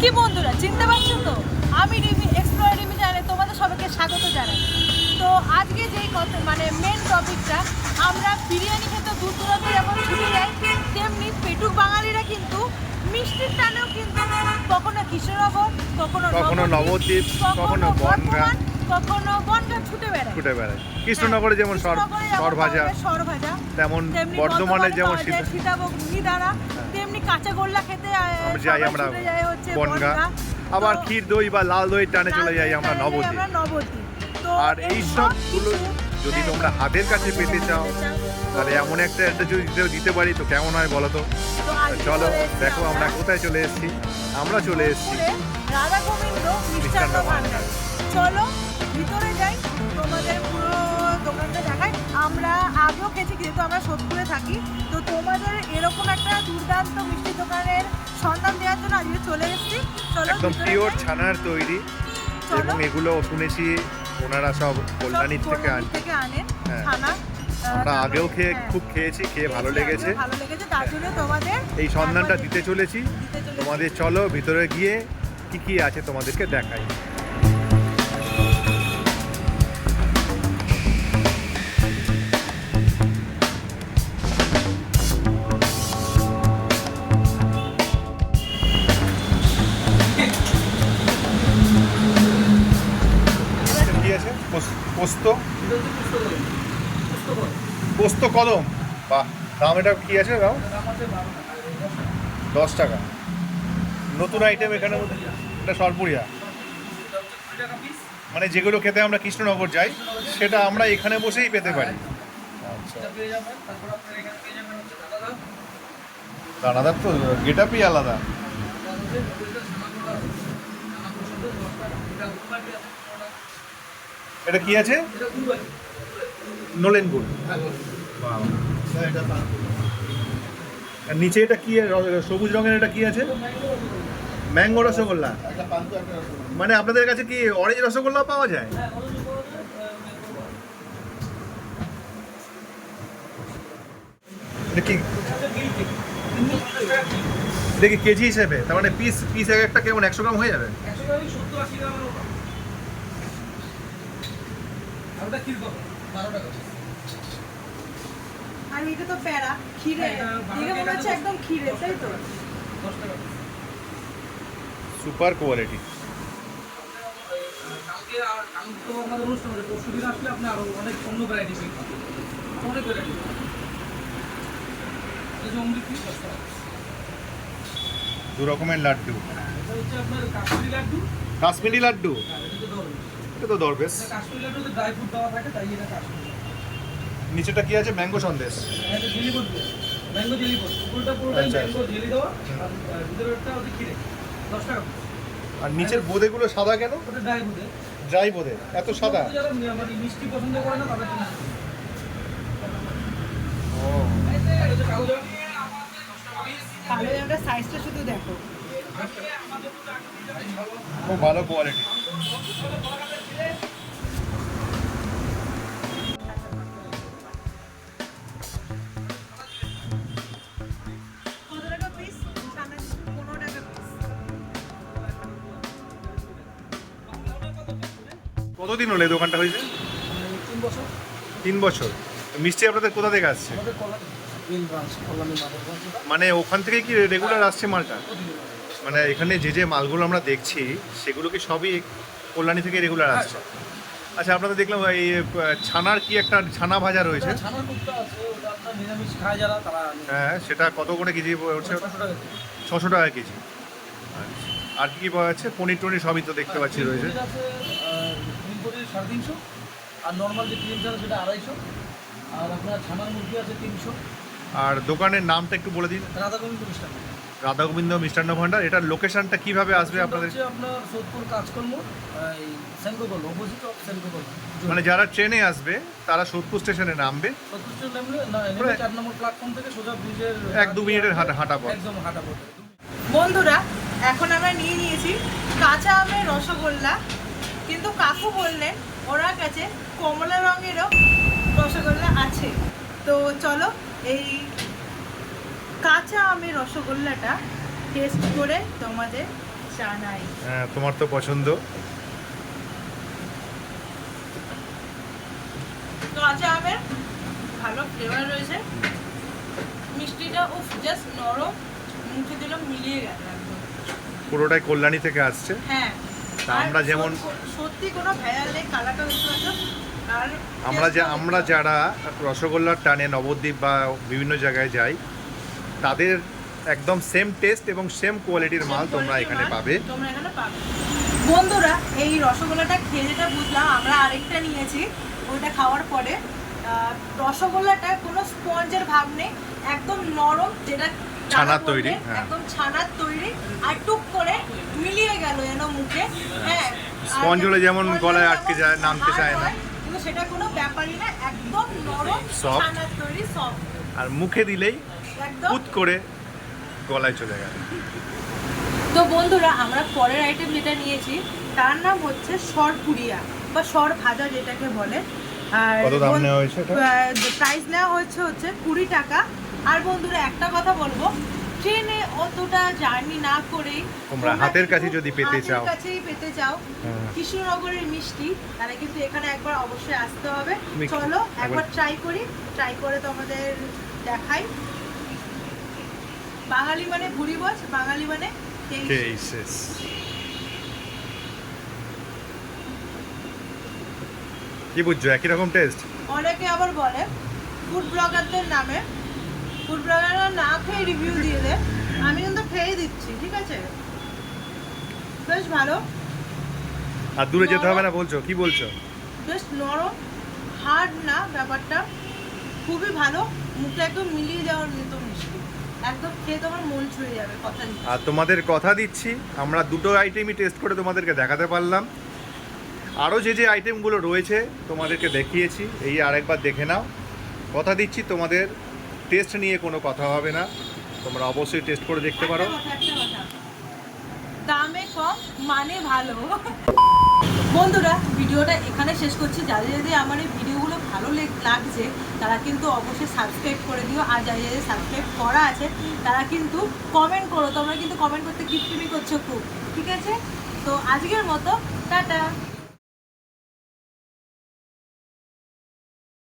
কি বন্ধুরা চিনতে পারছ তো আমি রিমি এক্সপ্লোর রিমি জানে তোমাদের সবাইকে স্বাগত জানাই তো আজকে যেই কথা মানে মেন টপিকটা আমরা বিরিয়ানি খেতে দূর দূরান্ত যেমন ছুটে যাই তেমনি পেটুক বাঙালিরা কিন্তু মিষ্টির টানেও কিন্তু কখনো কিশোরনগর কখনো কখনো নবদ্বীপ, কখনো বনগাঁ। কখনো বনগাঁ ছুটে বেড়ায়। ছুটে বেড়ায়। কৃষ্ণনগরে যেমন সরভাজা সরভাজা তেমন বর্ধমানে যেমন সীতাভোগ মিহিদানা তেমনি কাঁচা গোল্লা খেতে যাই আমরা বনগা। আবার ক্ষীর দই বা লাল দই টানে চলে যাই আমরা নবদ্বীপ। আর এই সবগুলো যদি হ্যাঁ, তোমরা হাতের কাছে পেতে চাও তাহলে এমন একটা একটা যদি দিতে- পারি তো কেমন হয় বলো তো? চলো দেখো আমরা। কোথায় চলে এসেছি। আমরা চলে এসেছি রাধা গোবিন্দ চলো ভিতরে যাই তোমাদের পুরো দোকানটা দেখাই। আমরা আগেও খেয়েছি যেহেতু আমরা সোদপুরে থাকি। তো তোমাদের এরকম একটা দুর্দান্ত মিষ্টি দোকানের সন্ধান দেওয়ার জন্য আজকে চলে এসেছি। চলো একদম পিওর ছানার তৈরি এবং এগুলো শুনেছি ওনারা সব কল্যাণীর থেকে আনেন হ্যাঁ। ছানা। আমরা আগেও খেয়ে হ্যাঁ। খুব খেয়েছি খেয়ে ভালো লেগেছে। ভালো লেগেছে তার জন্য তোমাদের এই সন্ধানটা দিতে চলেছি। তোমাদের চলো ভিতরে গিয়ে কি কি আছে তোমাদেরকে দেখাই। পোস্ত কদম। বাহ, দাম এটা কি আছে দাম? দশ টাকা। নতুন আইটেম এখানে এটা সরপুরিয়া। মানে যেগুলো খেতে আমরা কৃষ্ণনগর যাই, সেটা আমরা এখানে বসেই পেতে পারি। আচ্ছা। দানাদার তো গেট আপই আলাদা। এটা কি আছে? নোলেন গুড় আর নিচে এটা কি র- সবুজ রঙের এটা কি আছে? ম্যাঙ্গো রসগোল্লা। মানে আপনাদের কাছে কি অরেঞ্জ রসগোল্লা পাওয়া যায়? কি? দেখি কেজি হিসেবে? তার মানে পিস পিস এক একটা কেমন একশো গ্রাম হয়ে যাবে? আর এটা তো প্যারা ক্ষীরে। দেখে মনে হচ্ছে একদম ক্ষীরে তাই তো? Super quality. কালকে আর কালকে তো আমাদের অনুষ্ঠান আছে পরশু দিন আসলে আপনি আরও অনেক অন্য ভ্যারাইটি পেয়ে অনেক ভ্যারাইটি এই যে অমৃত দশ দু রকমের লাড্ডু। এটা হচ্ছে আপনার কাশ্মীরি লাড্ডু। কাশ্মীরি লাড্ডু। এটা দরবেশ। এটা তো দরবেশ নিচেটা কি আছে? ম্যাঙ্গো সন্দেশ। এটা ম্যাঙ্গো জেলি বোর্ড পুরোটা আচ্ছা, ম্যাঙ্গো জেলি দেওয়া আর টাকা নিচের বোঁদেগুলো সাদা কেন? ওটা ড্রাই বোঁদে। এত সাদা? যারা মানে মিষ্টি পছন্দ করে না তাদের জন্য ও। সাইজটা শুধু দেখো। খুব ভালো কোয়ালিটি কতদিন হলো এই দোকানটা হয়েছে? তিন বছর। তিন বছর। মিষ্টি আপনাদের কোথা থেকে আসছে? মেন মানে ওখান থেকে কি রেগুলার আসছে মালটা? মানে এখানে যে যে মালগুলো আমরা দেখছি সেগুলো কি সবই কল্যাণী থেকে রেগুলার আসছে। আচ্ছা আপনাদের দেখলাম এই ছানার কি একটা ছানা ভাজা রয়েছে? তারা হ্যাঁ সেটা কত করে কেজি পড়ছে ছশো টাকা কেজি। আচ্ছা। আর কি কি পাওয়া যাচ্ছে? পনির টনির সবই তো দেখতে পাচ্ছি রয়েছে। সাড়ে তিনশো আর নর্মাল যে ক্রিম চাল সেটা আড়াইশো আর আপনার ছানার মুরগি আছে তিনশো। আর দোকানের নামটা একটু বলে দিন। মিষ্টান্ন। রাধা গোবিন্দ মিষ্টান্ন ভান্ডার এটার লোকেশনটা কীভাবে আসবে আপনাদের? হচ্ছে আপনার সোদপুর কাজকর্ম এই সেনকোগল অপোজিট অফ সেনকোগল মানে যারা ট্রেনে আসবে তারা সোদপুর স্টেশনে নামবে। সত্তর নামলে না নেমে প্রায়- চার নম্বর প্ল্যাটফর্ম থেকে সোজা ব্রিজের এক দু মিনিটের হাঁটা হাঁটা পথ। একদম হাঁটা পড়বে বন্ধুরা এখন আমরা নিয়ে নিয়েছি কাঁচা আমের রসগোল্লা। কিন্তু কাকু বললেন ওনার কাছে কমলা রঙেরও রসগোল্লা আছে। তো চলো এই কাঁচা আমের রসগোল্লাটা টেস্ট করে তোমাদের জানাই। হ্যাঁ, তোমার তো পছন্দ। কাঁচা আমের ভালো ফ্লেভার রয়েছে। মিষ্টিটা উফ জাস্ট নরম। মুখে দিলাম মিলিয়ে গেল পুরোটাই কল্যাণী থেকে আসছে। হ্যাঁ আমরা যেমন- সত্যি কোনো ভেজাল নেই কালারটা দেখতে আর আমরা যে আমরা যারা রসগোল্লার টানে নবদ্বীপ বা বিভিন্ন জায়গায় যাই তাদের একদম সেম টেস্ট এবং সেম কোয়ালিটির মাল তোমরা এখানে পাবে তোমরা এখানে পাবে বন্ধুরা এই রসগোল্লাটা খেয়ে যেটা বুঝলাম আমরা আরেকটা নিয়েছি ওইটা খাওয়ার পরে রসগোল্লাটা কোনো স্পঞ্জের ভাব নেই একদম নরম যেটা ছানার তৈরি, হ্যাঁ। একদম ছানার তৈরি আর টুক করে মিলিয়ে গেল যেন মুখে হ্যাঁ আর Sponge হলে যেমন গলায় আটকে যায়, নামতে চায় না। কিন্তু সেটা কোনো ব্যাপারই না একদম নরম। ছানার তৈরি সফট আর মুখে দিলেই পুত করে গলায় চলে গেল। তো বন্ধুরা আমরা পরের আইটেম যেটা নিয়েছি তার নাম হচ্ছে সরপুরিয়া বা সর ভাজা যেটাকে বলে। আর কত নেওয়া হয়েছে এটা? প্রাইস নেওয়া হচ্ছে হচ্ছে কুড়ি টাকা। আর বন্ধুরা একটা কথা বলব ট্রেনে অতটা জার্নি না করেই তোমরা হাতের কাছে যদি পেতে চাও। হাতের কাছেই পেতে চাও। হ্যাঁ। কৃষ্ণনগরের মিষ্টি তাহলে কিন্তু এখানে একবার অবশ্যই আসতে হবে। চলো একবার- ট্রাই করি ট্রাই করে তোমাদের দেখাই। বাঙালি মানে ভুড়ি বস বাঙালি মানে তেইশ। কি বুঝছ? একই রকম টেস্ট অনেকে আবার বলে ফুড ব্লগারদের নামে। ফুড ব্লগাররা না খেয়ে রিভিউ দিয়ে দেয় আমি কিন্তু খেয়ে দিচ্ছি ঠিক আছে? বেশ ভালো। আর দূরে যেতে হবে না বলছো? কি বলছো? বেশ নরম হার্ড না ব্যাপারটা। খুবই ভালো মুখে একদম মিলিয়ে যাওয়ার মতো মিষ্টি। একদম খেয়ে তোমার মন ছুঁয়ে যাবে কথা আর তোমাদের কথা দিচ্ছি আমরা দুটো আইটেমই টেস্ট করে তোমাদেরকে দেখাতে পারলাম। আরও যে যে আইটেমগুলো রয়েছে তোমাদেরকে দেখিয়েছি এই আরেকবার দেখে নাও। কথা দিচ্ছি তোমাদের টেস্ট নিয়ে কোনো কথা হবে না। তোমরা অবশ্যই টেস্ট করে দেখতে পারো। দামে কম মানে ভালো। বন্ধুরা ভিডিওটা এখানে শেষ করছি। যাদের যদি আমার এই ভিডিওগুলো ভালো লেগ- লাগছে, তারা কিন্তু অবশ্যই সাবস্ক্রাইব করে দিও। আর যাই যাদের সাবস্ক্রাইব করা আছে, তারা কিন্তু কমেন্ট করো। তোমরা কিন্তু কমেন্ট করতে কিপটিমি করছ খুব, ঠিক আছে? তো আজকের মতো, টাটা!